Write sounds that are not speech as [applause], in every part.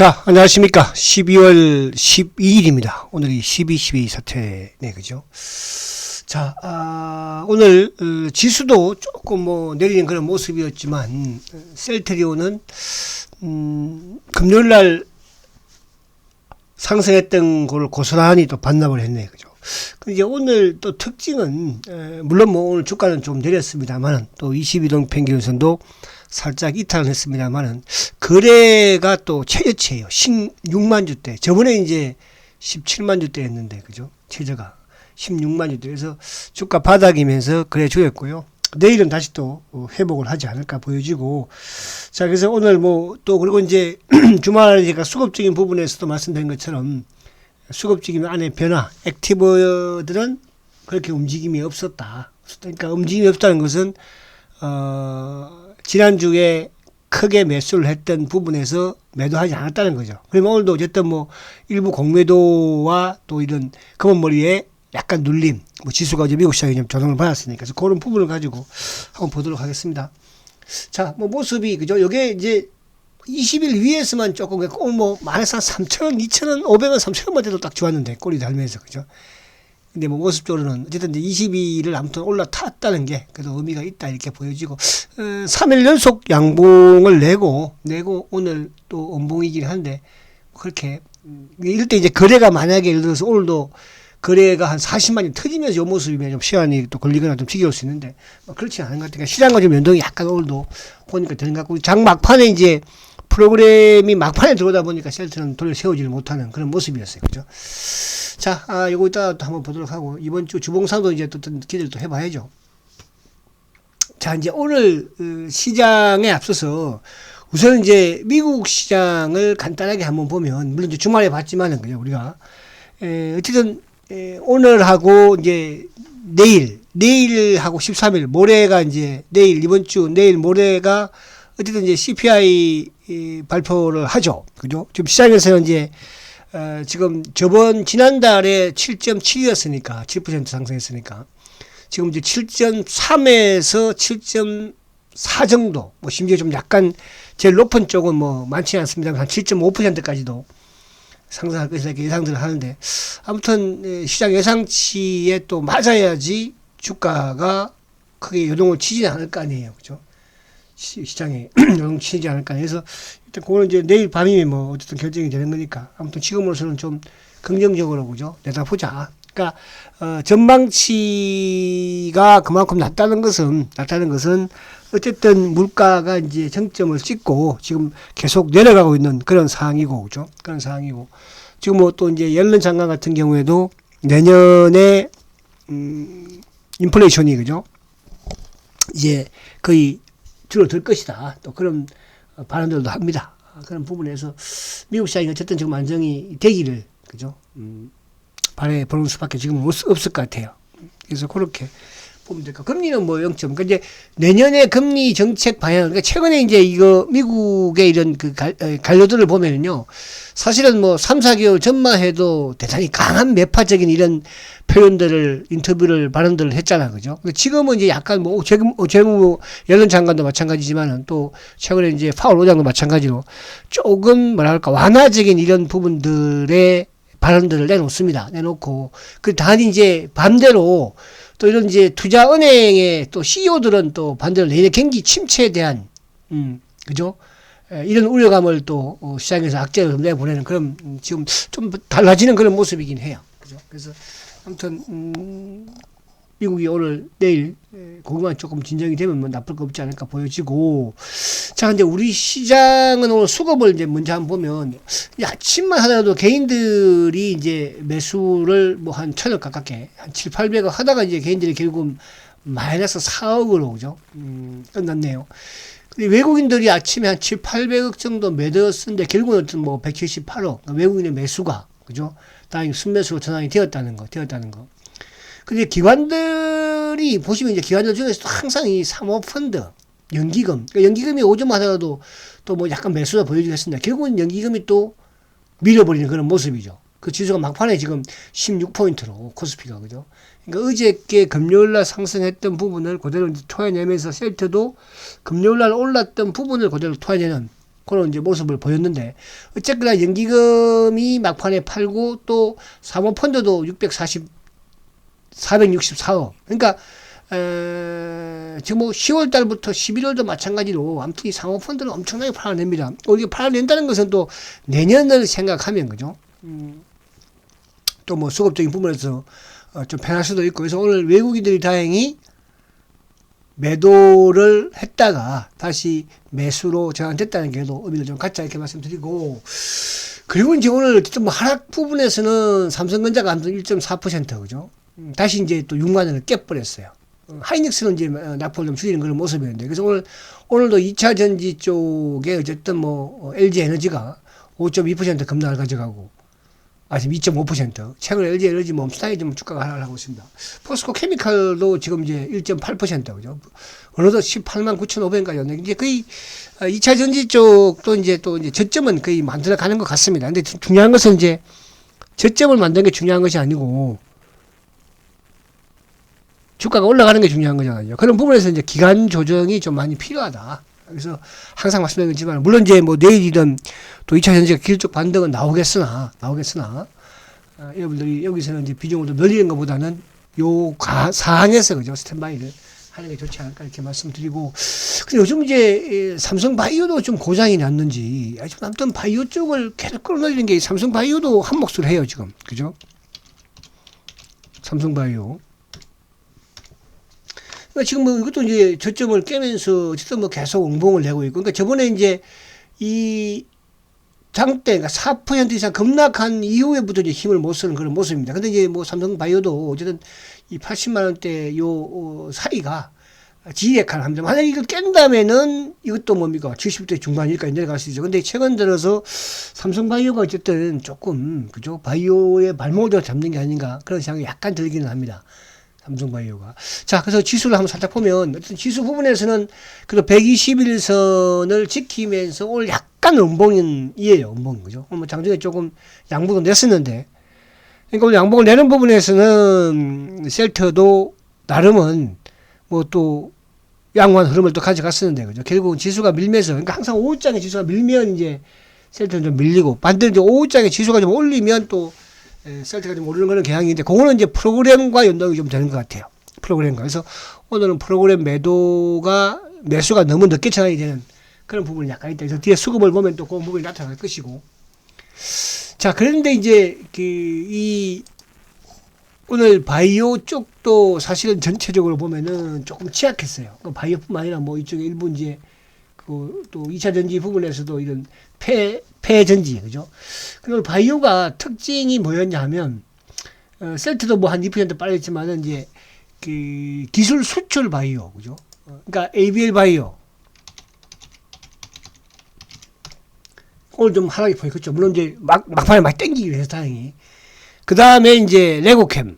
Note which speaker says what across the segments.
Speaker 1: 자, 안녕하십니까. 12월 12일입니다. 오늘이 12, 12 사태네, 그죠? 자, 아, 오늘, 어, 지수도 조금 뭐 내리는 그런 모습이었지만, 어, 셀트리온은, 음, 금요일 날 상승했던 걸 고스란히 또 반납을 했네, 그죠? 근데 이제 오늘 또 특징은, 에, 물론 뭐 오늘 주가는 좀 내렸습니다만, 또 22동 평균선도 살짝 이탈을 했습니다만은, 거래가 또 최저치예요. 16만 주대. 저번에 이제 17만 주대였는데, 그죠? 최저가. 16만 주대. 그래서 주가 바닥이면서 거래 주였고요. 내일은 다시 또 어, 회복을 하지 않을까 보여지고. 자, 그래서 오늘 뭐 또 그리고 이제 [clears throat] 주말에 제가 수급적인 부분에서도 말씀드린 것처럼 수급적인 안에 변화, 액티브들은 그렇게 움직임이 없었다. 그러니까 움직임이 없다는 것은 어, 지난주에 크게 매수를 했던 부분에서 매도하지 않았다는 거죠. 그러면 오늘도 어쨌든 뭐 일부 공매도와 또 이런 검은 머리에 약간 눌림, 뭐 지수가 이제 미국 시장이 좀 조정을 받았으니까 그래서 그런 부분을 가지고 한번 보도록 하겠습니다. 자, 뭐 모습이 그죠? 이게 이제 20일 위에서만 조금 오늘 뭐 많아서 한 3,000원, 2,000원, 500원, 3,000원만 돼도 딱 좋았는데 꼬리 달면서 그죠? 근데 뭐 모습적으로는 어쨌든 이제 22일을 아무튼 올라탔다는 게 그래도 의미가 있다 이렇게 보여지고 어, 3일 연속 양봉을 내고 내고 오늘 또 원봉이긴 한데 그렇게 음, 이럴 때 이제 거래가 만약에 예를 들어서 오늘도 거래가 한 40만이 터지면서 요 모습이면 좀 시간이 또 걸리거나 좀 지겨울 수 있는데 뭐 그렇지 않은 것 같으니까 시장과 좀 연동이 약간 오늘도 보니까 되는 것 같고 장 막판에 이제 프로그램이 막판에 들어오다 보니까 셀트는 돌려 세우지를 못하는 그런 모습이었어요. 그죠? 자, 아, 요거 이따 또 한번 보도록 하고, 이번 주 주봉상도 이제 또 기대를 또 해봐야죠. 자, 이제 오늘 어, 시장에 앞서서 우선 이제 미국 시장을 간단하게 한번 보면, 물론 이제 주말에 봤지만은, 그죠, 우리가. 에, 어쨌든, 에, 오늘하고 이제 내일, 내일하고 13일, 모레가 이제 내일, 이번 주, 내일, 모레가 어쨌든 이제 CPI 이 발표를 하죠. 그죠? 지금 시장에서는 이제 어, 지금 저번 지난달에 7.7이었으니까 7% 상승했으니까 지금 이제 7.3에서 7.4 정도 뭐 심지어 좀 약간 제일 높은 쪽은 뭐 많지 않습니다. 한 7.5%까지도 상승할 것이다 이렇게 예상들을 하는데 아무튼 예, 시장 예상치에 또 맞아야지 주가가 크게 요동을 치지 않을 거 아니에요. 그죠? 시, 시장에 [clears throat] 요동치지 않을까. 해서 일단 그거는 이제 내일 밤이면 뭐 어쨌든 결정이 되는 거니까 아무튼 지금으로서는 좀 긍정적으로 그죠? 내다보자. 그러니까 어, 전망치가 그만큼 낮다는 것은 낮다는 것은 어쨌든 물가가 이제 정점을 찍고 지금 계속 내려가고 있는 그런 상황이고 그죠? 그런 상황이고. 지금 뭐 또 이제 옐런 장관 같은 경우에도 내년에 음 인플레이션이 그죠? 이제 거의 줄어들 것이다. 또 그런 발언들도 합니다. 그런 부분에서 미국 시장이 어쨌든 지금 안정이 되기를 그죠? 음, 바래 보는 수밖에 지금 없, 없을 것 같아요. 그래서 그렇게 보면 될까. 금리는 뭐 0점. 그러니까 이제 내년에 금리 정책 방향. 그러니까 최근에 이제 이거 미국의 이런 그 갈, 관료들을 보면은요. 사실은 뭐 3, 4개월 전만 해도 대단히 강한 매파적인 이런 표현들을 인터뷰를 발언들을 했잖아. 그죠? 지금은 이제 약간 뭐 재무 재무 연론 장관도 마찬가지지만은 또 최근에 이제 파월 의장도 마찬가지로 조금 뭐랄까 완화적인 이런 부분들의 발언들을 내놓습니다. 내놓고 그 단이 이제 반대로 또 이런 이제 투자 은행의 또 CEO들은 또 반대로 내년 경기 침체에 대한 음 그죠? 에, 이런 우려감을 또 어, 시장에서 악재를 내보내는 그런 음, 지금 좀 달라지는 그런 모습이긴 해요. 그죠? 그래서 아무튼 음, 미국이 오늘 내일 그것만 조금 진정이 되면 뭐 나쁠 거 없지 않을까 보여지고. 자 근데 우리 시장은 오늘 수급을 이제 먼저 한번 보면 아침만 하더라도 개인들이 이제 매수를 뭐 한 천억 가깝게 한 7, 800억 하다가 이제 개인들이 결국 마이너스 4억으로 그죠? 음, 끝났네요. 근데 외국인들이 아침에 한 7, 800억 정도 매도했는데 결국은 뭐 178억. 외국인의 매수가 그죠? 다행히 순매수로 전환이 되었다는 거 되었다는 거. 근데 기관들이 보시면 이제 기관들 중에서도 항상 이 사모펀드, 연기금, 그러니까 연기금이 오점 하더라도 또 뭐 약간 매수가 보여주겠습니다. 결국은 연기금이 또 밀어버리는 그런 모습이죠. 그 지수가 막판에 지금 16포인트로 코스피가 그죠. 그러니까 어저께 금요일날 상승했던 부분을 그대로 토해내면서 셀트도 금요일날 올랐던 부분을 그대로 토해내는 그런 이제 모습을 보였는데 어쨌거나 연기금이 막판에 팔고 또 사모펀드도 640 464억 그러니까 에, 지금 뭐 10월 달부터 11월도 마찬가지로 아무튼 이 사모펀드는 엄청나게 팔아냅니다. 우리가 팔아낸다는 것은 또 내년을 생각하면 그죠? 음, 또 뭐 수급적인 부분에서 어, 좀 편할 수도 있고 그래서 오늘 외국인들이 다행히 매도를 했다가 다시 매수로 전환됐다는 게또 의미를 좀 갖자 이렇게 말씀드리고 그리고 이제 오늘 어쨌든 뭐 하락 부분에서는 삼성전자가 아무튼 1.4% 그죠? 음, 다시 이제 또 6만 원을 깨버렸어요. 어, 하이닉스는 이제 어, 낙폭을 좀 줄이는 그런 모습이었는데 그래서 오늘 오늘도 2차 전지 쪽에 어쨌든 뭐 LG 에너지가 5.2% 급락을 가져가고 아직 2.5% 최근 LG 에너지 뭐 엄청나게 좀 주가가 하락을 하고 있습니다. 포스코 케미칼도 지금 이제 1.8% 그죠? 어느덧 18만 9,500원까지 왔는데 이제 거의 2차 전지 쪽도 이제 또 이제 저점은 거의 만들어 가는 것 같습니다. 근데 중요한 것은 이제 저점을 만드는 게 중요한 것이 아니고 주가가 올라가는 게 중요한 거잖아요. 그런 부분에서 이제 기간 조정이 좀 많이 필요하다. 그래서 항상 말씀드리지만 물론 이제 뭐 내일이든 또 2차 전지가 기술적 반등은 나오겠으나 나오겠으나 어, 여러분들이 여기서는 이제 비중을 좀 늘리는 것보다는 요 가, 사항에서 그죠? 스탠바이를 하는 게 좋지 않을까 이렇게 말씀드리고. 근데 요즘 이제 삼성 바이오도 좀 고장이 났는지 아무튼 바이오 쪽을 계속 끌어내리는 게 삼성 바이오도 한 몫을 해요 지금. 그죠? 삼성 바이오 그러니까 지금 뭐 이것도 이제 저점을 깨면서 어쨌든 뭐 계속 응봉을 내고 있고 그러니까 저번에 이제 이 장대 그러니까 4% 이상 급락한 이후에부터 이제 힘을 못 쓰는 그런 모습입니다. 근데 이제 뭐 삼성 바이오도 어쨌든 이 80만 원대 요 어, 사이가 지역할 합니다. 만약 이걸 깬다면은 이것도 뭡니까 70대 중반일까지 내려갈 수 있죠. 근데 최근 들어서 삼성 바이오가 어쨌든 조금 그죠 바이오의 발목을 잡는 게 아닌가 그런 생각이 약간 들기는 합니다. 삼성바이오가. 자, 그래서 지수를 한번 살짝 보면, 어쨌든 지수 부분에서는 그래도 121선을 지키면서 오늘 약간 음봉이에요. 음봉인 거죠. 뭐 장중에 조금 양봉을 냈었는데, 그러니까 오늘 양봉을 내는 부분에서는 셀터도 나름은 뭐 또 양호한 흐름을 또 가져갔었는데, 그죠. 결국은 지수가 밀면서, 그러니까 항상 오후장에 지수가 밀면 이제 셀터는 좀 밀리고, 반대로 이제 오후장에 지수가 좀 올리면 또 에, 셀트가 좀 오르는 그런 경향인데 그거는 이제 프로그램과 연동이 좀 되는 것 같아요. 프로그램과 그래서 오늘은 프로그램 매도가 매수가 너무 늦게 전환이 되는 그런 부분이 약간 있다. 그래서 뒤에 수급을 보면 또 그 부분이 나타날 것이고. 자 그런데 이제 그 이 오늘 바이오 쪽도 사실은 전체적으로 보면은 조금 취약했어요. 그 바이오뿐만 아니라 뭐 이쪽에 일부 이제 그 또 2차 전지 부분에서도 이런 폐, 폐전지, 그죠? 그리고 바이오가 특징이 뭐였냐 하면, 어, 셀트도 뭐 한 2% 빨렸지만은 이제, 그, 기술 수출 바이오, 그죠? 어, 그러니까 ABL 바이오. 오늘 좀 하락이 보였겠죠. 물론 이제 막, 막판에 많이 땡기기 위해서 다행히. 그 다음에 이제 레고캠.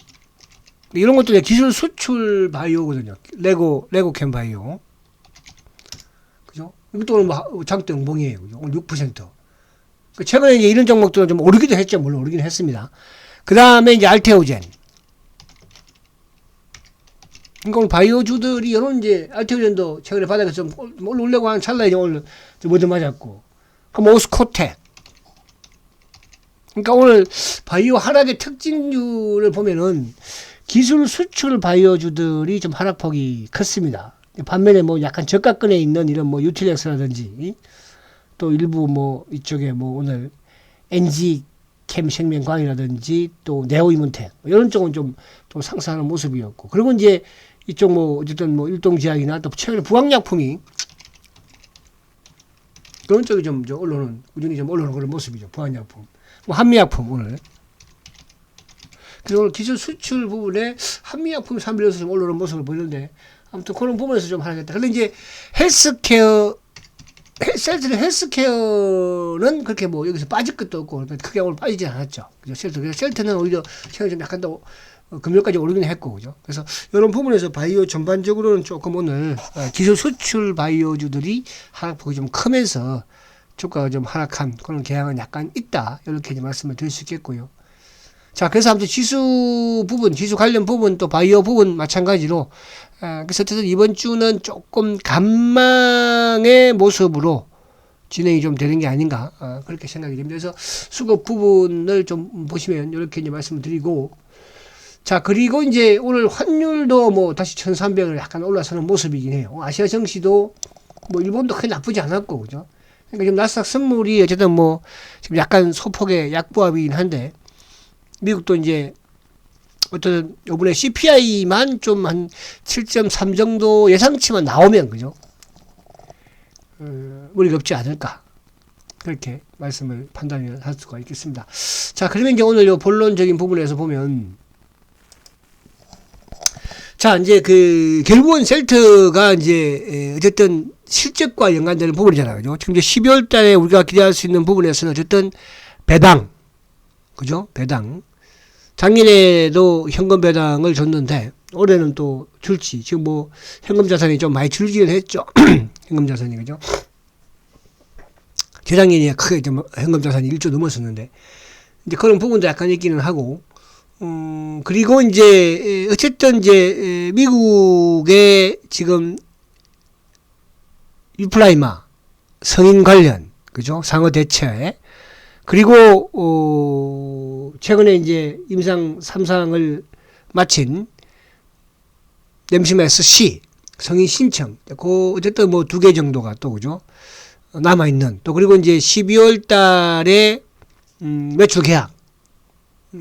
Speaker 1: 이런 것도 이제 기술 수출 바이오거든요. 레고, 레고캠 바이오. 이것도 오늘 뭐 장대 응봉이에요. 그죠? 오늘 6%. 그 최근에 이제 이런 종목들은 좀 오르기도 했죠. 물론 오르긴 했습니다. 그 다음에 이제 알테오젠. 그러니까 오늘 바이오주들이 이런 이제 알테오젠도 최근에 바닥에서 좀 올려고 하는 찰나에 이제 오늘 좀 얻어 맞았고. 그럼 오스코텍. 그러니까 오늘 바이오 하락의 특징주를 보면은 기술 수출 바이오주들이 좀 하락폭이 컸습니다. 반면에 뭐 약간 저가권에 있는 이런 뭐 유틸렉스라든지 또 일부 뭐 이쪽에 뭐 오늘 NG 캠 생명광이라든지 또 네오이문텍 이런 쪽은 좀 또 상승하는 모습이었고. 그리고 이제 이쪽 뭐 어쨌든 뭐 일동제약이나 또 최근에 부항약품이 그런 쪽이 좀, 좀 올라오는 꾸준히 좀 올라오는 그런 모습이죠. 부항약품. 뭐 한미약품 오늘. 그리고 오늘 기술 수출 부분에 한미약품 산비로서 좀 올라오는 모습을 보이는데 아무튼 그런 부분에서 좀 하겠다. 근데 이제 헬스케어 셀트는 헬스케어는 그렇게 뭐 여기서 빠질 것도 없고 크게 오늘 빠지지 않았죠. 그죠? 셀트. 셀트는 오히려 최근에 좀 약간 더 금요일까지 오르긴 했고, 그죠? 그래서 이런 부분에서 바이오 전반적으로는 조금 오늘 기술 수출 바이오주들이 하락폭이 좀 크면서 주가가 좀 하락한 그런 경향은 약간 있다. 이렇게 말씀을 드릴 수 있겠고요. 자, 그래서 아무튼 지수 부분, 지수 관련 부분, 또 바이오 부분 마찬가지로, 아, 그래서 어쨌든 이번 주는 조금 간망의 모습으로 진행이 좀 되는 게 아닌가 어, 그렇게 생각이 됩니다. 그래서 수급 부분을 좀 보시면 이렇게 이제 말씀을 드리고 자 그리고 이제 오늘 환율도 뭐 다시 1,300을 약간 올라서는 모습이긴 해요. 아시아 정시도 뭐 일본도 크게 나쁘지 않았고 그죠. 그러니까 지금 나스닥 선물이 어쨌든 뭐 지금 약간 소폭의 약보합이긴 한데 미국도 이제 어떤 요번에 CPI만 좀 한 7.3 정도 예상치만 나오면 그죠? 어, 무리가 없지 않을까 그렇게 말씀을 판단을 할 수가 있겠습니다. 자 그러면 이제 오늘 요 본론적인 부분에서 보면 자 이제 그 결국은 셀트가 이제 에, 어쨌든 실적과 연관되는 부분이잖아요. 그죠? 지금 이제 12월 달에 우리가 기대할 수 있는 부분에서는 어쨌든 배당 그죠? 배당 작년에도 현금 배당을 줬는데 올해는 또 줄지. 지금 뭐 현금 자산이 좀 많이 줄기는 했죠. [clears throat] 현금 자산이 그죠? 재작년에 크게 좀 현금 자산이 1조 넘었었는데. 이제 그런 부분도 약간 있기는 하고. 음 그리고 이제 어쨌든 이제 미국의 지금 유플라이마 성인 관련 그죠? 상어 대체 그리고 어 최근에 이제 임상 3상을 마친 램시메스 C 성인 신청. 그 어쨌든 뭐 두 개 정도가 또 그죠? 남아 있는. 또 그리고 이제 12월 달에 음 매출 계약.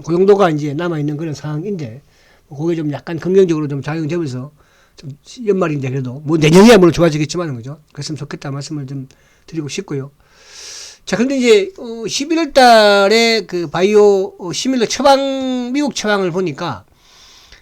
Speaker 1: 그 정도가 이제 남아 있는 그런 상황인데 그게 좀 약간 긍정적으로 좀 작용되면서 좀 연말인데 그래도 뭐 내년이야 물론 좋아지겠지만 그죠? 그랬으면 좋겠다 말씀을 좀 드리고 싶고요. 자, 근데 이제, 어, 11월 달에 그 바이오 어, 시밀러 처방, 미국 처방을 보니까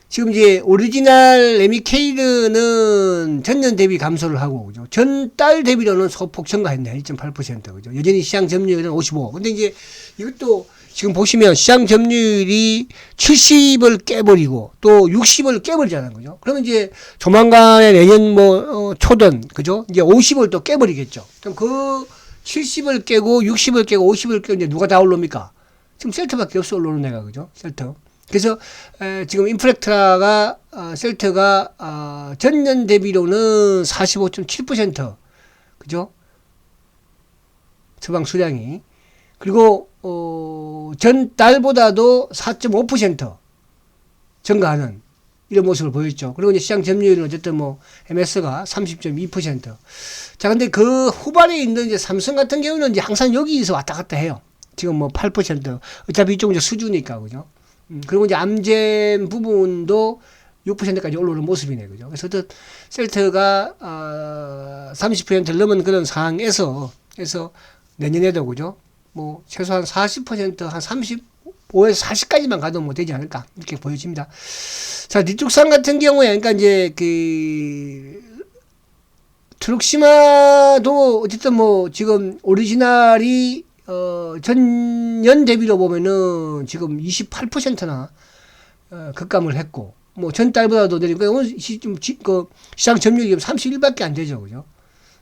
Speaker 1: 지금 이제 오리지널 레미케이드는 전년 대비 감소를 하고, 그죠. 전달 대비로는 소폭 증가했네. 1.8%. 그죠. 여전히 시장 점유율은 55. 근데 이제 이것도 지금 보시면 시장 점유율이 70을 깨버리고 또 60을 깨버리잖아요. 그죠. 그러면 이제 조만간에 내년 뭐, 어, 초든, 그죠. 이제 50을 또 깨버리겠죠. 그럼 그 70을 깨고 60을 깨고 50을 깨고 이제 누가 다 올라옵니까? 지금 셀트밖에 없어 올라오는 애가 그죠? 셀트. 그래서 에, 지금 인프렉트라가 어, 셀트가 어, 전년 대비로는 45.7% 그죠? 처방 수량이 그리고 어, 전 달보다도 4.5% 증가하는 이런 모습을 보였죠. 그리고 이제 시장 점유율은 어쨌든 뭐 MS가 30.2%. 자, 근데 그 후반에 있는 이제 삼성 같은 경우는 이제 항상 여기서 왔다 갔다 해요. 지금 뭐 8%. 어차피 이쪽은 이제 수주니까, 그죠? 음, 그리고 이제 암젠 부분도 6%까지 올라오는 모습이네, 그죠? 그래서 어떤 셀트가, 어, 30%를 넘은 그런 상황에서, 그래서 내년에도, 그죠? 뭐, 최소한 40%, 한 35에서 40까지만 가도 뭐 되지 않을까, 이렇게 보여집니다. 자, 니뚝산 같은 경우에, 그러니까 이제 그, 트룩시마도 어쨌든 뭐 지금 오리지널이 어 전년 대비로 보면은 지금 28%나 어 급감을 했고 뭐 전달보다도 내리고 오늘 시좀 그 시장 점유율이 31밖에 안 되죠. 그죠?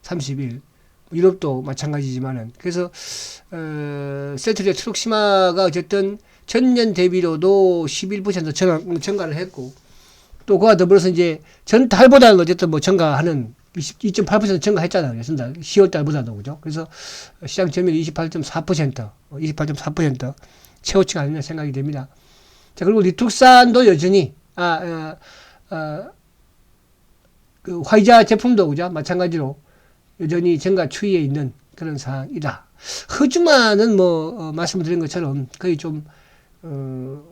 Speaker 1: 31. 유럽도 마찬가지지만은 그래서 어 셀트리아 트룩시마가 어쨌든 전년 대비로도 11% 증가, 증가를 했고 또 그와 더불어서 이제 전달보다는 어쨌든 뭐 증가하는 2.8% 증가했잖아요. 전달 10월 달보다도 그죠. 그래서 시장 점유율 28.4% 28.4% 최고치가 아니냐 생각이 됩니다. 자 그리고 리툭산도 여전히 아, 아, 아, 그 화이자 제품도 그죠 마찬가지로 여전히 증가 추이에 있는 그런 상황이다. 허주만은 뭐 어, 말씀드린 것처럼 거의 좀 어,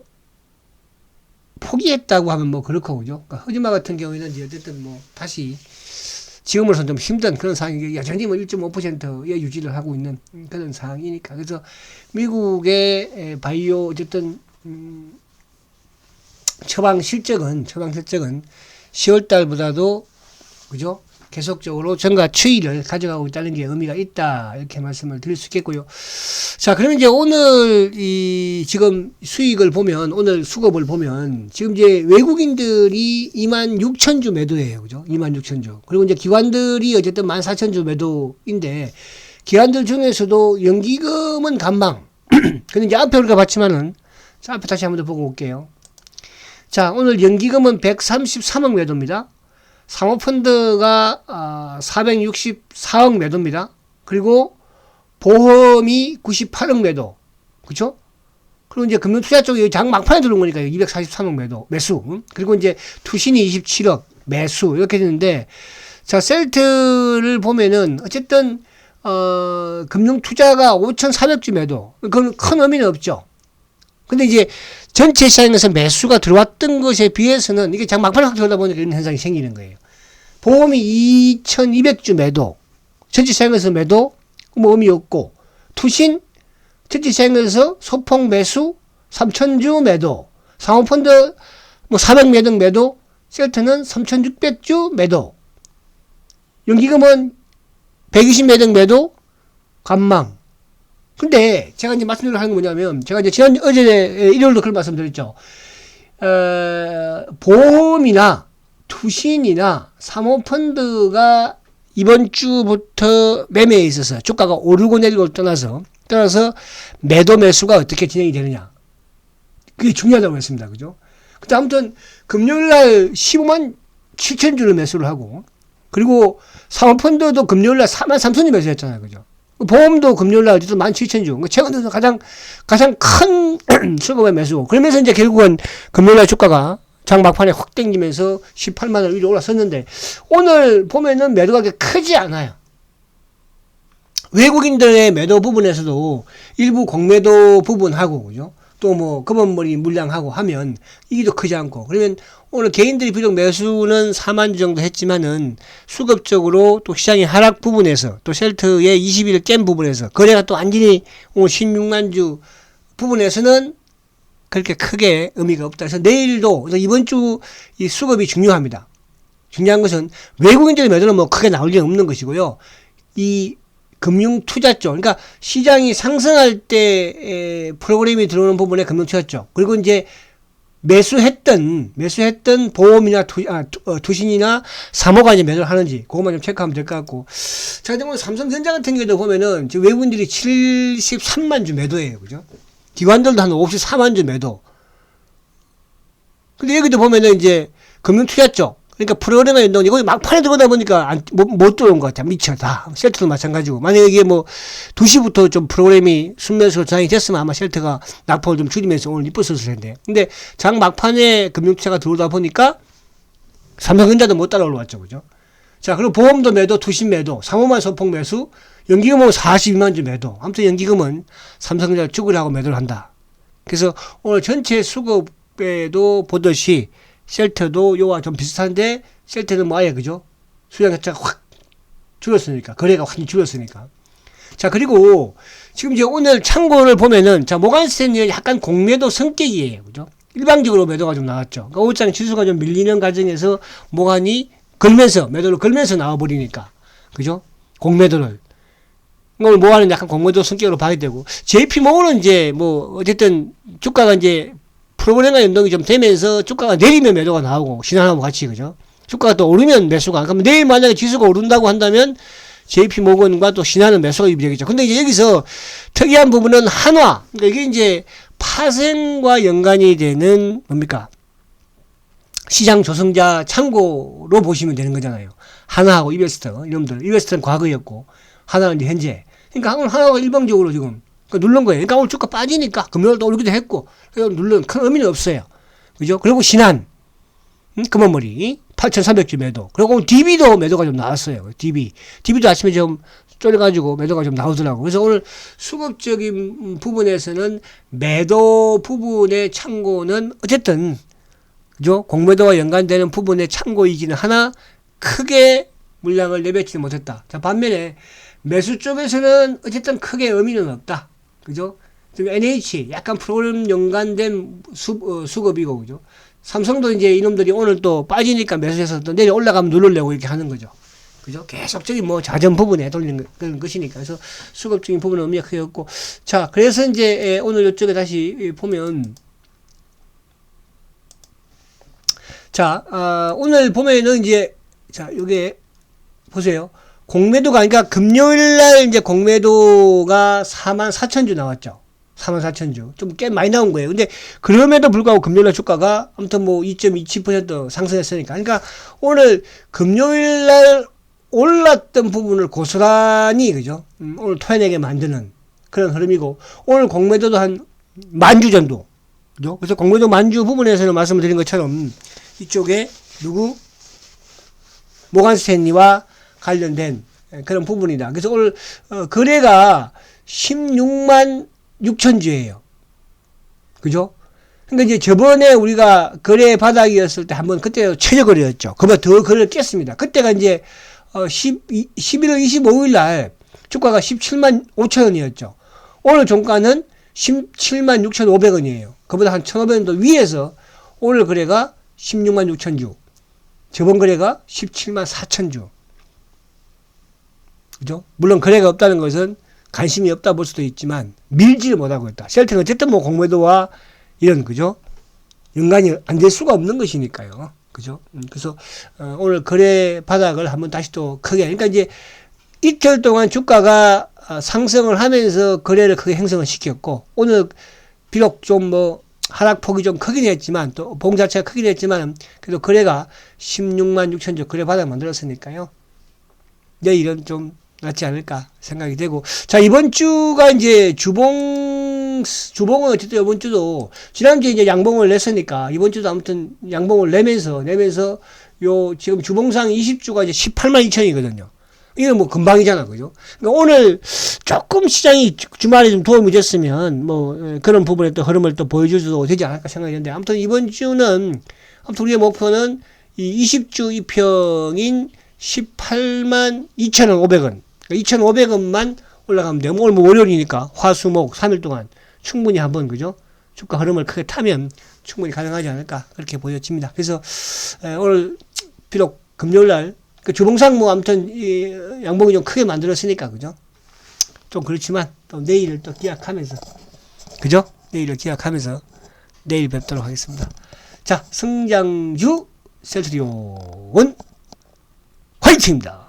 Speaker 1: 포기했다고 하면 뭐 그렇고 그죠. 그러니까 허주마 같은 경우에는 이제 어쨌든 뭐 다시 지금으로서는 좀 힘든 그런 상황이 여전히 뭐 1.5%에 유지를 하고 있는 그런 상황이니까 그래서 미국의 바이오 어쨌든 음 처방 실적은 처방 실적은 10월 달보다도 그죠 계속적으로 증가 추이를 가져가고 있다는 게 의미가 있다 이렇게 말씀을 드릴 수 있겠고요. 자 그러면 이제 오늘 이 지금 수익을 보면 오늘 수급을 보면 지금 이제 외국인들이 2만 6천 주 매도예요, 그죠? 2만 6천 주. 그리고 이제 기관들이 어쨌든 1만 4천 주 매도인데 기관들 중에서도 연기금은 감방. [clears throat] 근데 이제 앞에 우리가 봤지만은 자 앞에 다시 한번 더 보고 올게요. 자 오늘 연기금은 133억 매도입니다. 사모펀드가 어, 464억 매도입니다. 그리고 보험이 98억 매도. 그죠? 그리고 이제 금융투자 쪽이 장 막판에 들어온 거니까 243억 매도, 매수. 응? 그리고 이제 투신이 27억 매수. 이렇게 되는데, 자, 셀트를 보면은 어쨌든, 어, 금융투자가 5,400주 매도. 그건 큰 의미는 없죠. 근데 이제 전체 시장에서 매수가 들어왔던 것에 비해서는 이게 장 막판에 확 들어오다 보니까 이런 현상이 생기는 거예요. 보험이 2,200주 매도. 전체 시장에서 매도, 뭐 의미 없고. 투신, 전체 시장에서 소폭 매수, 3,000주 매도. 상호펀드, 뭐 400매등 매도, 셀트는 3,600주 매도. 연기금은 120매등 매도, 감망. 근데 제가 이제 말씀드리려 하는 건 뭐냐면 제가 이제 지난 어제 일요일도 그런 말씀드렸죠. 어, 보험이나 투신이나 사모펀드가 이번 주부터 매매에 있어서 주가가 오르고 내리고 떠나서 떠나서 매도 매수가 어떻게 진행이 되느냐. 그게 중요하다고 했습니다. 그죠? 근데 아무튼 금요일 날 15만 7천 주를 매수를 하고 그리고 사모펀드도 금요일 날 4만 3천 주 매수했잖아요. 그죠? 보험도 금요일 날 어쨌든 17,000주. 최근 들어서 가장, 가장 큰 [clears throat] 수급의 매수고. 그러면서 이제 결국은 금요일 날 주가가 장 막판에 확 땡기면서 18만원 위로 올라섰는데, 오늘 보면은 매도가 크지 않아요. 외국인들의 매도 부분에서도 일부 공매도 부분하고, 그죠? 또 뭐, 검은머리 물량하고 하면 이기도 크지 않고. 그러면 오늘 개인들이 비록 매수는 4만 주 정도 했지만은 수급적으로 또 시장의 하락 부분에서 또 셀트의 20일 깬 부분에서 거래가 또 완전히 오늘 16만 주 부분에서는 그렇게 크게 의미가 없다. 그래서 내일도 그래서 이번 주 이 수급이 중요합니다. 중요한 것은 외국인들의 매도는 뭐 크게 나올 리 없는 것이고요. 이 금융 투자 쪽, 그러니까 시장이 상승할 때 프로그램이 들어오는 부분에 금융 투자 쪽, 그리고 이제 매수했던 매수했던 보험이나 투, 아, 투, 신이나 사모가 이제 매도를 하는지 그것만 좀 체크하면 될 것 같고. 자, 그러면 삼성전자 같은 경우도 보면은 지금 외국인들이 73만 주 매도예요, 그죠? 기관들도 한 54만 주 매도. 근데 여기도 보면은 이제 금융 투자 쪽 그러니까 프로그램의 운동 이거 막판에 들어오다 보니까 안, 못, 못 들어온 것 같아. 미쳐. 다. 셀트도 마찬가지고. 만약에 이게 뭐 2시부터 좀 프로그램이 순면수로 전환이 됐으면 아마 셀트가 낙폭을 좀 줄이면서 오늘 이뻤었을 텐데. 근데 장 막판에 금융투자가 들어오다 보니까 삼성전자도 못 따라 올라왔죠. 그죠? 자, 그리고 보험도 매도, 투신 매도, 상호만 소폭 매수, 연기금은 42만 주 매도. 아무튼 연기금은 삼성전자 죽으라고 매도를 한다. 그래서 오늘 전체 수급에도 보듯이 셀터도 요와 좀 비슷한데 셀터는 뭐 아예 그죠? 수량 자체가 확 줄었으니까 거래가 확 줄었으니까 자 그리고 지금 이제 오늘 창고를 보면은 자 모간스탠리는 약간 공매도 성격이에요 그죠? 일방적으로 매도가 좀 나왔죠. 그러니까 오장 지수가 좀 밀리는 과정에서 모간이 걸면서 매도를 걸면서 나와버리니까 그죠? 공매도를 오늘 모아는 약간 공매도 성격으로 봐야 되고 JP 모건은 이제 뭐 어쨌든 주가가 이제 프로그램과 연동이 좀 되면서 주가가 내리면 매도가 나오고 신한하고 같이 그죠? 주가가 또 오르면 매수가 그럼 내일 만약에 지수가 오른다고 한다면 JP 모건과 또 신한은 매수가 유리하겠죠. 근데 이제 여기서 특이한 부분은 한화. 그러니까 이게 이제 파생과 연관이 되는 뭡니까? 시장 조성자 창고로 보시면 되는 거잖아요. 하나하고 이베스터 이놈들. 이베스터는 과거였고 하나는 현재. 그러니까 하나가 일방적으로 지금 그 누른 거예요. 그러니까 오늘 주가 빠지니까 금요일도 오르기도 했고 누른 큰 의미는 없어요. 그죠? 그리고 신한 음? 금원머리 8,300주 매도. 그리고 DB도 매도가 좀 나왔어요. DB. DB도 아침에 좀 쫄려가지고 매도가 좀 나오더라고. 그래서 오늘 수급적인 부분에서는 매도 부분의 창고는 어쨌든 그죠? 공매도와 연관되는 부분의 창고이기는 하나 크게 물량을 내뱉지 못했다. 자, 반면에 매수 쪽에서는 어쨌든 크게 의미는 없다. 그죠? 지금 NH 약간 프로그램 연관된 수, 어, 수급이고 그죠? 삼성도 이제 이놈들이 오늘 또 빠지니까 매수해서 또 내려 올라가면 누르려고 이렇게 하는 거죠. 그죠? 계속적인 뭐 자전 부분에 돌리는 그런 것이니까. 그래서 수급적인 부분은 의미가 크였고. 자, 그래서 이제 오늘 이쪽에 다시 보면 자, 아, 오늘 보면은 이제 자, 요게 보세요. 공매도가 그러니까 금요일 날 이제 공매도가 4만 4천 주 나왔죠. 4만 4천 주. 좀 꽤 많이 나온 거예요. 근데 그럼에도 불구하고 금요일 날 주가가 아무튼 뭐 2.27% 상승했으니까. 그러니까 오늘 금요일 날 올랐던 부분을 고스란히 그죠? 음, 오늘 토해내게 만드는 그런 흐름이고 오늘 공매도도 한 만주 정도 그죠? 그래서 공매도 만주 부분에서는 말씀을 드린 것처럼 이쪽에 누구 모간 스탠리와 관련된 그런 부분이다. 그래서 오늘 어, 거래가 16만 6천 주예요. 그죠? 그러니까 이제 저번에 우리가 거래 바닥이었을 때 한번 그때 최저 거래였죠. 그보다 더 거래를 깼습니다. 그때가 이제 어 10, 11월 25일 날 주가가 17만 5천 원이었죠. 오늘 종가는 17만 6,500원이에요. 그보다 한 1,500원 더 위에서 오늘 거래가 16만 6천 주. 저번 거래가 17만 4천 주. 그죠? 물론 거래가 없다는 것은 관심이 없다 볼 수도 있지만 밀지를 못하고 있다. 셀트는 어쨌든 뭐 공매도와 이런 그죠? 연관이 안 될 수가 없는 것이니까요. 그죠? 음, 그래서 어, 오늘 거래 바닥을 한번 다시 또 크게 그러니까 이제 이틀 동안 주가가 어, 상승을 하면서 거래를 크게 형성을 시켰고 오늘 비록 좀 뭐 하락폭이 좀 크긴 했지만 또 봉 자체가 크긴 했지만 그래도 거래가 16만 6천 주 거래 바닥 만들었으니까요. 내일은 좀 낫지 않을까 생각이 되고 자 이번 주가 이제 주봉 주봉은 어쨌든 이번 주도 지난주에 이제 양봉을 냈으니까 이번 주도 아무튼 양봉을 내면서 내면서 요 지금 주봉상 20주가 이제 18만 2천이거든요. 이건 뭐 금방이잖아, 그죠? 그러니까 오늘 조금 시장이 주- 주말에 좀 도움이 됐으면 뭐 에, 그런 부분에 또 흐름을 또 보여줄 수도 되지 않을까 생각이 드는데 아무튼 이번 주는 아무튼 우리의 목표는 이 20주 이평인 18만 2,500원. 2,500원만 올라가면 돼요. 오늘 뭐 월요일이니까 화수목 3일 동안 충분히 한번 그죠? 주가 흐름을 크게 타면 충분히 가능하지 않을까 그렇게 보여집니다. 그래서 에, 오늘 비록 금요일 날 그 주봉상 뭐 아무튼 이 양봉이 좀 크게 만들었으니까 그죠? 좀 그렇지만 또 내일을 또 기약하면서 그죠? 내일을 기약하면서 내일 뵙도록 하겠습니다. 자, 승장주 셀트리온 화이팅입니다.